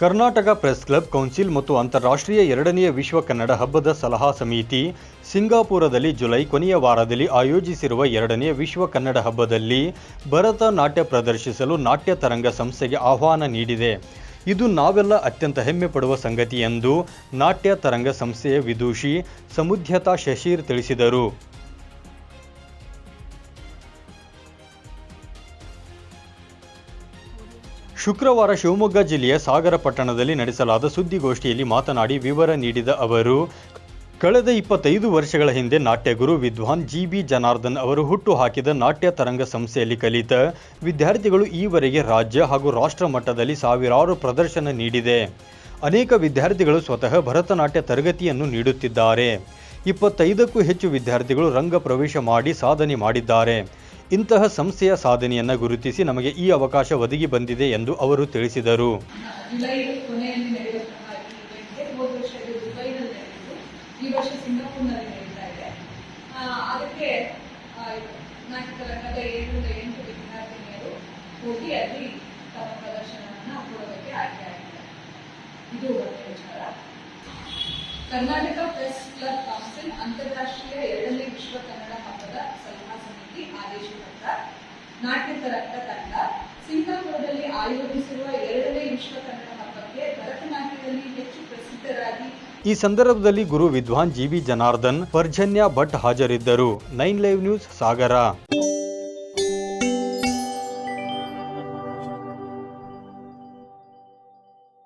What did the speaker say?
Karnataka press club council ಮತ್ತು ಅಂತಾರಾಷ್ಟ್ರೀಯ ಎರಡನೆಯ ವಿಶ್ವ ಕನ್ನಡ ಹಬ್ಬದ ಸಲಹಾ ಸಮಿತಿ ಸಿಂಗಾಪುರದಲ್ಲಿ ಜುಲೈ ಕೊನೆಯ ವಾರದಲ್ಲಿ ಆಯೋಜಿಸಿರುವ ಎರಡನೆಯ ವಿಶ್ವ ಕನ್ನಡ ಹಬ್ಬದಲ್ಲಿ ಭರತನಾಟ್ಯ ಪ್ರದರ್ಶಿಸಲು ನಾಟ್ಯ ತರಂಗ ಸಂಸ್ಥೆಗೆ ಆಹ್ವಾನ ನೀಡಿದೆ. ಇದು ನಾವೆಲ್ಲ ಅತ್ಯಂತ ಹೆಮ್ಮೆ ಪಡುವ ಸಂಗತಿ ಎಂದು ನಾಟ್ಯ ತರಂಗ ಸಂಸ್ಥೆಯ ವಿದೂಷಿ ಸಮುದ್ಯತಾ ಶಶೀರ್ ತಿಳಿಸಿದರು. ಶುಕ್ರವಾರ ಶಿವಮೊಗ್ಗ ಜಿಲ್ಲೆಯ ಸಾಗರ ಪಟ್ಟಣದಲ್ಲಿ ನಡೆಸಲಾದ ಸುದ್ದಿಗೋಷ್ಠಿಯಲ್ಲಿ ಮಾತನಾಡಿ ವಿವರ ನೀಡಿದ ಅವರು, ಕಳೆದ ಇಪ್ಪತ್ತೈದು ವರ್ಷಗಳ ಹಿಂದೆ ನಾಟ್ಯಗುರು ವಿದ್ವಾನ್ ಜಿ ಬಿ ಜನಾರ್ದನ್ ಅವರು ಹುಟ್ಟು ಹಾಕಿದ ನಾಟ್ಯ ತರಂಗ ಸಂಸ್ಥೆಯಲ್ಲಿ ಕಲಿತ ವಿದ್ಯಾರ್ಥಿಗಳು ಈವರೆಗೆ ರಾಜ್ಯ ಹಾಗೂ ರಾಷ್ಟ್ರ ಮಟ್ಟದಲ್ಲಿ ಸಾವಿರಾರು ಪ್ರದರ್ಶನ ನೀಡಿದೆ. ಅನೇಕ ವಿದ್ಯಾರ್ಥಿಗಳು ಸ್ವತಃ ಭರತನಾಟ್ಯ ತರಗತಿಯನ್ನು ನೀಡುತ್ತಿದ್ದಾರೆ. ಇಪ್ಪತ್ತೈದಕ್ಕೂ ಹೆಚ್ಚು ವಿದ್ಯಾರ್ಥಿಗಳು ರಂಗ ಪ್ರವೇಶ ಮಾಡಿ ಸಾಧನೆ ಮಾಡಿದ್ದಾರೆ. ಇಂತಹ ಸಂಸ್ಥೆಯ ಸಾಧನೆಯನ್ನು ಗುರುತಿಸಿ ನಮಗೆ ಈ ಅವಕಾಶ ಒದಗಿ ಬಂದಿದೆ ಎಂದು ಅವರು ತಿಳಿಸಿದರು. ಕರ್ನಾಟಕ ಪ್ರೆಸ್ ಕ್ಲಬ್ ಕೌನ್ಸಿಲ್ ಅಂತಾರಾಷ್ಟ್ರೀಯ ಎರಡನೇ ವಿಶ್ವ ಕನ್ನಡ ಹಬ್ಬದ ಸಲಹಾ ಸಮಿತಿ ಆದೇಶ ಪತ್ರ ನಾಟ್ಯ ತರಂಗ ತಂಡ, ಸಿಂಗಾಪುರದಲ್ಲಿ ಆಯೋಜಿಸಿರುವ ಎರಡನೇ ವಿಶ್ವ ಕನ್ನಡ ಹಬ್ಬಕ್ಕೆ ಭರತನಾಟ್ಯದಲ್ಲಿ ಹೆಚ್ಚು ಪ್ರಸಿದ್ಧರಾಗಿ ಈ ಸಂದರ್ಭದಲ್ಲಿ ಗುರು ವಿದ್ವಾನ್ ಜಿ ಬಿ ಜನಾರ್ದನ್, ಪರ್ಜನ್ಯ ಭಟ್ ಹಾಜರಿದ್ದರು. Nine live news, Sagara.